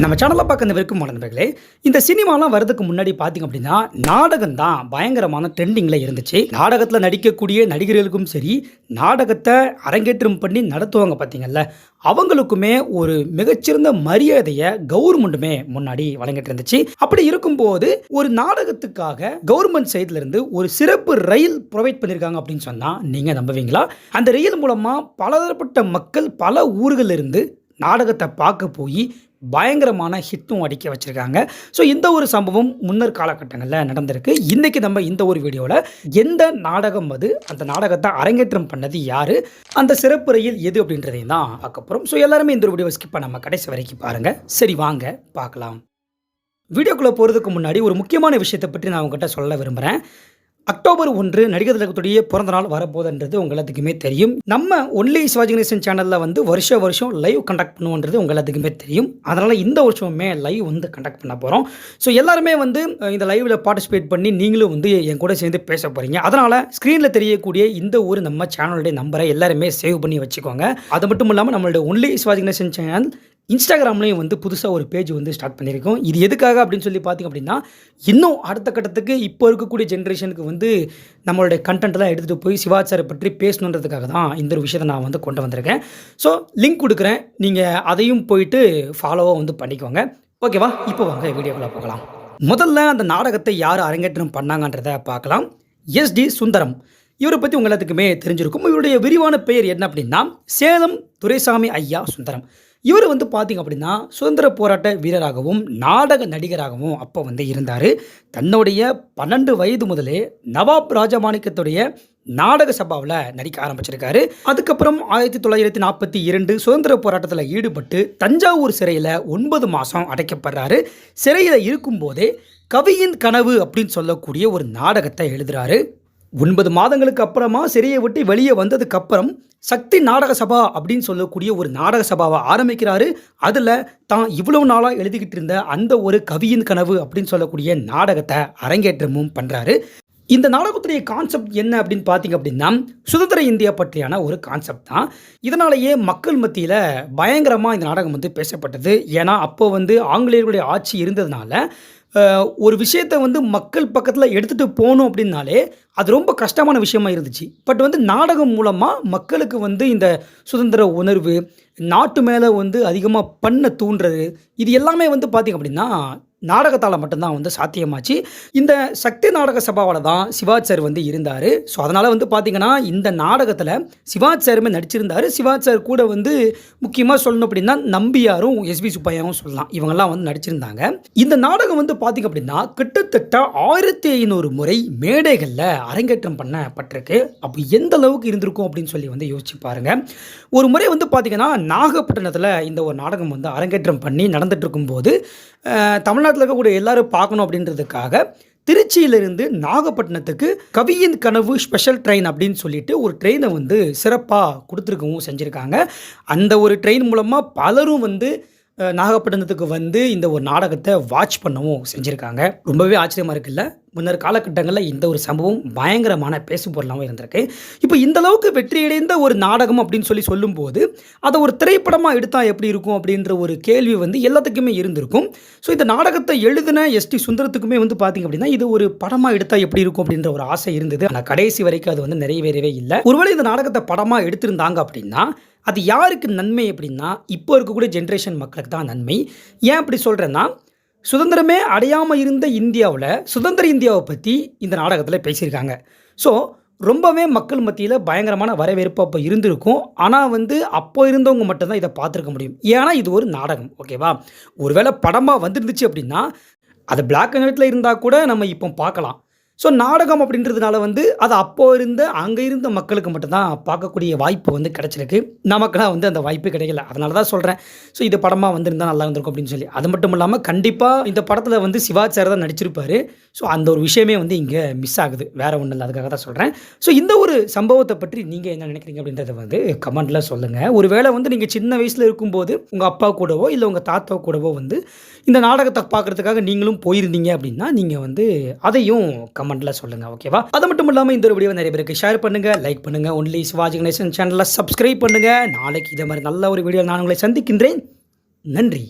நம்ம சேனலில் பார்க்க இந்த வரைக்கும் நண்பர்களே இந்த சினிமாலாம் வரதுக்கு முன்னாடி பார்த்தீங்க அப்படின்னா நாடகம் தான் பயங்கரமான ட்ரெண்டிங்கில் இருந்துச்சு. நாடகத்தில் நடிக்கக்கூடிய நடிகர்களுக்கும் சரி நாடகத்தை அரங்கேற்றம் பண்ணி நடத்துவாங்க பார்த்தீங்கல்ல அவங்களுக்குமே ஒரு மிகச்சிறந்த மரியாதையை கவர்மெண்ட்டுமே முன்னாடி வழங்கிட்டு இருந்துச்சு. அப்படி இருக்கும்போது ஒரு நாடகத்துக்காக கவர்மெண்ட் சைட்ல இருந்து ஒரு சிறப்பு ரயில் ப்ரொவைட் பண்ணியிருக்காங்க அப்படின்னு சொன்னால் நீங்கள் நம்புவீங்களா? அந்த ரயில் மூலமாக பலதரப்பட்ட மக்கள் பல ஊர்களிலிருந்து நாடகத்தை பார்க்க போய் பயங்கரமான ஹிட்டும் அடிக்க வச்சுருக்காங்க. ஸோ இந்த ஒரு சம்பவம் முன்னர் காலகட்டங்களில் நடந்திருக்கு. இன்றைக்கி நம்ம இந்த ஒரு வீடியோவில் எந்த நாடகம் அது அந்த நாடகத்தை அரங்கேற்றம் பண்ணது யார் அந்த சிறப்புறையில் எது அப்படின்றதையும் தான் பார்க்க போகிறோம் ஸோ எல்லாருமே இந்த ஒரு வீடியோ ஸ்கிப் பண்ணாமல் கடைசி வரைக்கும் பாருங்கள் சரி வாங்க பார்க்கலாம். வீடியோக்குள்ளே போகிறதுக்கு முன்னாடி ஒரு முக்கியமான விஷயத்தை பற்றி நான் உங்ககிட்ட சொல்ல விரும்புகிறேன் அக்டோபர் ஒன்று நடிகர் திலகத்துடைய பிறந்த நாள் வரப்போகுதுன்றது உங்க எல்லாத்துக்குமே தெரியும். நம்ம ஒன்லி சிவாஜி கணேசன் சேனலில் வந்து வருஷ வருஷம் லைவ் கண்டக்ட் பண்ணுவோன்றது உங்க எல்லாத்துக்குமே தெரியும். அதனால் இந்த வருஷமுமே லைவ் வந்து கண்டக்ட் பண்ண போகிறோம் ஸோ எல்லாருமே வந்து இந்த லைவில் பார்ட்டிசிபேட் பண்ணி நீங்களும் வந்து என் கூட சேர்ந்து பேச போகிறீங்க அதனால் ஸ்க்ரீனில் தெரியக்கூடிய இந்த ஒரு நம்ம சேனலுடைய நம்பரை எல்லாருமே சேவ் பண்ணி வச்சுக்கோங்க. அது மட்டும் இல்லாமல் நம்மளுடைய ஒன்லி சிவாஜி கணேசன் சேனல் இன்ஸ்டாகிராம்லேயும் வந்து புதுசாக ஒரு பேஜ் வந்து ஸ்டார்ட் பண்ணியிருக்கோம். இது எதுக்காக அப்படின்னு சொல்லி பார்த்தீங்க அப்படின்னா இன்னும் அடுத்த கட்டத்துக்கு இப்போ இருக்கக்கூடிய ஜென்ரேஷனுக்கு வந்து நம்மளுடைய கண்டென்ட்லாம் எடுத்துகிட்டு போய் சிவாச்சாரை பற்றி பேசணுன்றதுக்காக தான் இந்த ஒரு விஷயத்தை நான் வந்து கொண்டு வந்திருக்கேன். ஸோ லிங்க் கொடுக்குறேன். நீங்கள் அதையும் போயிட்டு ஃபாலோவாக வந்து பண்ணிக்கோங்க. ஓகேவா இப்போ வாங்க வீடியோக்குள்ளே போகலாம். முதல்ல அந்த நாடகத்தை யார் அரங்கேற்றம் பண்ணாங்கன்றதை பார்க்கலாம். S D Sundaram. இவரை பற்றி உங்கள் எல்லாத்துக்குமே தெரிஞ்சிருக்கும். இவருடைய விரிவான பெயர் என்ன அப்படின்னா சேலம் துரைசாமி ஐயா சுந்தரம். இவர் வந்து பார்த்தீங்க அப்படின்னா சுதந்திர போராட்ட வீரராகவும் நாடக நடிகராகவும் அப்போ வந்து இருந்தார். தன்னுடைய பன்னெண்டு வயது முதலே நவாப் ராஜமாணிக்கத்துடைய நாடக சபாவில் நடிக்க ஆரம்பிச்சிருக்காரு. அதுக்கப்புறம் ஆயிரத்தி தொள்ளாயிரத்தி நாற்பத்தி இரண்டு சுதந்திர போராட்டத்தில் ஈடுபட்டு தஞ்சாவூர் சிறையில் ஒன்பது மாதம் அடைக்கப்படுறாரு. சிறையில் இருக்கும்போதே கவியின் கனவு அப்படின்னு சொல்லக்கூடிய ஒரு நாடகத்தை எழுதுறாரு. ஒன்பது மாதங்களுக்கு அப்புறமா சிறையை விட்டு வெளியே வந்ததுக்கு அப்புறம் சக்தி நாடக சபா அப்படின்னு சொல்லக்கூடிய ஒரு நாடக சபாவை ஆரம்பிக்கிறாரு. அதில் தான் இவ்வளவு நாளாக எழுதிக்கிட்டு இருந்த அந்த ஒரு கவியின் கனவு அப்படின்னு சொல்லக்கூடிய நாடகத்தை அரங்கேற்றமும் பண்ணுறாரு இந்த நாடகத்துடைய கான்செப்ட் என்ன அப்படின்னு பார்த்தீங்க அப்படின்னா சுதந்திர இந்தியா பற்றியான ஒரு கான்செப்ட் தான். இதனாலேயே மக்கள் மத்தியில் பயங்கரமாக இந்த நாடகம் வந்து பேசப்பட்டது. ஏன்னா அப்போ வந்து ஆங்கிலேயர்களுடைய ஆட்சி இருந்ததுனால ஒரு விஷயத்தை வந்து மக்கள் பக்கத்தில் எடுத்துகிட்டு போகணும் அப்படின்னாலே அது ரொம்ப கஷ்டமான விஷயமா இருந்துச்சு. பட் வந்து நாடகம் மூலமாக மக்களுக்கு வந்து இந்த சுதந்திர உணர்வு நாட்டு மேலே வந்து அதிகமாக பண்ண தூண்டுறது இது எல்லாமே வந்து பார்த்திங்க அப்படின்னா நாடகத்தால் மட்டும்தான் வந்து சாத்தியமாச்சு. இந்த சக்தி நாடக சபாவில் தான் சிவாஜ் சார் வந்து இருந்தார். ஸோ அதனால் வந்து பார்த்திங்கன்னா இந்த நாடகத்தில் சிவாஜ் சாருமே நடிச்சிருந்தார். சிவாஜ் சார் கூட வந்து முக்கியமாக சொல்லணும் அப்படின்னா நம்பியாரும் எஸ்பி சுப்பையாவும் சொல்லலாம். இவங்கெல்லாம் வந்து நடிச்சிருந்தாங்க. இந்த நாடகம் வந்து பார்த்திங்க அப்படின்னா கிட்டத்தட்ட ஆயிரத்தி ஐநூறு முறை மேடைகளில் அரங்கேற்றம் பண்ணப்பட்டிருக்கு. அப்போ எந்த அளவுக்கு இருந்திருக்கும் அப்படின்னு சொல்லி வந்து யோசிச்சு பாருங்க. ஒரு முறை வந்து பார்த்திங்கன்னா நாகப்பட்டினத்தில் இந்த ஒரு நாடகம் வந்து அரங்கேற்றம் பண்ணி நடந்துட்டு இருக்கும்போது தமிழ்நாடு தமிழ்நாட்டில் இருக்கக்கூடிய எல்லாரும் பார்க்கணும் அப்படின்றதுக்காக திருச்சியிலிருந்து நாகப்பட்டினத்துக்கு கவியின் கனவு ஸ்பெஷல் ட்ரெயின் அப்படின்னு சொல்லிட்டு ஒரு ட்ரெயினை வந்து சிறப்பாக கொடுத்துருக்கவும் செஞ்சுருக்காங்க. அந்த ஒரு ட்ரெயின் மூலமாக பலரும் வந்து நாகப்பட்டினத்துக்கு வந்து இந்த ஒரு நாடகத்தை வாட்ச் பண்ணவும் செஞ்சுருக்காங்க. ரொம்பவே ஆச்சரியமாக இருக்குல்ல? முன்னர் காலகட்டங்களில் இந்த ஒரு சம்பவம் பயங்கரமான பேசு பொருளாகவும் இருந்திருக்கு. இப்போ இந்த அளவுக்கு வெற்றியடைந்த ஒரு நாடகம் அப்படின்னு சொல்லி சொல்லும்போது அதை ஒரு திரைப்படமாக எடுத்தால் எப்படி இருக்கும் அப்படின்ற ஒரு கேள்வி வந்து எல்லாத்துக்குமே இருந்திருக்கும். ஸோ இந்த நாடகத்தை எழுதின எஸ்டி சுந்தரத்துக்குமே வந்து பார்த்திங்க அப்படின்னா இது ஒரு படமாக எடுத்தால் எப்படி இருக்கும் அப்படின்ற ஒரு ஆசை இருந்தது. ஆனால் கடைசி வரைக்கும் அது வந்து நிறைவேறவே இல்லை. ஒருவேளை இந்த நாடகத்தை படமாக எடுத்திருந்தாங்க அப்படின்னா அது யாருக்கு நன்மை அப்படின்னா இப்போ இருக்கக்கூடிய ஜென்ரேஷன் மக்களுக்கு தான் நன்மை. ஏன் அப்படி சொல்கிறேன்னா சுதந்திரமே அடையாமல் இருந்த இந்தியாவில் சுதந்திர இந்தியாவை பற்றி இந்த நாடகத்தில் பேசியிருக்காங்க. ஸோ ரொம்பவே மக்கள் மத்தியில் பயங்கரமான வரவேற்பு அப்போ இருந்திருக்கும். ஆனால் வந்து அப்போ இருந்தவங்க மட்டும்தான் இதை பார்த்துருக்க முடியும். ஏன்னா இது ஒரு நாடகம் ஓகேவா ஒருவேளை படமாக வந்துருந்துச்சு அப்படின்னா அது பிளாக் அண்ட் ஒயிட்டில் இருந்தால் கூட நம்ம இப்போ பார்க்கலாம். ஸோ நாடகம் அப்படின்றதுனால வந்து அது அப்போ இருந்த அங்கே இருந்த மக்களுக்கு மட்டும்தான் பார்க்கக்கூடிய வாய்ப்பு வந்து கிடச்சிருக்கு. நமக்கெல்லாம் வந்து அந்த வாய்ப்பு கிடைக்கல. அதனால தான் சொல்கிறேன் ஸோ இது படமாக வந்திருந்தால் நல்லா இருந்திருக்கும் அப்படின்னு சொல்லி. அது மட்டும் இல்லாமல் கண்டிப்பாக இந்த படத்தில் வந்து சிவாச்சார் தான் நடிச்சிருப்பார். ஸோ அந்த ஒரு விஷயமே வந்து இங்கே மிஸ் ஆகுது. வேறு ஒன்றும் இல்லை. அதுக்காக தான் சொல்கிறேன் ஸோ இந்த ஒரு சம்பவத்தை பற்றி நீங்கள் என்ன நினைக்கிறீங்க அப்படின்றத வந்து கமெண்ட்டில் சொல்லுங்கள் ஒருவேளை வந்து நீங்கள் சின்ன வயசில் இருக்கும்போது உங்கள் அப்பா கூடவோ இல்லை உங்கள் தாத்தா கூடவோ வந்து இந்த நாடகத்தை பார்க்குறதுக்காக நீங்களும் போயிருந்தீங்க அப்படின்னா நீங்கள் வந்து அதையும் கமெண்ட் கமெண்ட்டில் சொல்லுங்கள் ஓகேவா அது மட்டும் இல்லாமல் இந்த ஒரு வீடியோ நிறைய பேருக்கு ஷேர் பண்ணுங்கள் லைக் பண்ணுங்கள் ஒன்லி சிவாஜி கணேசன் சேனலில் சப்ஸ்கிரைப் பண்ணுங்கள் நாளைக்கு இதே மாதிரி நல்ல ஒரு வீடியோ நான் உங்களை சந்திக்கின்றேன். நன்றி.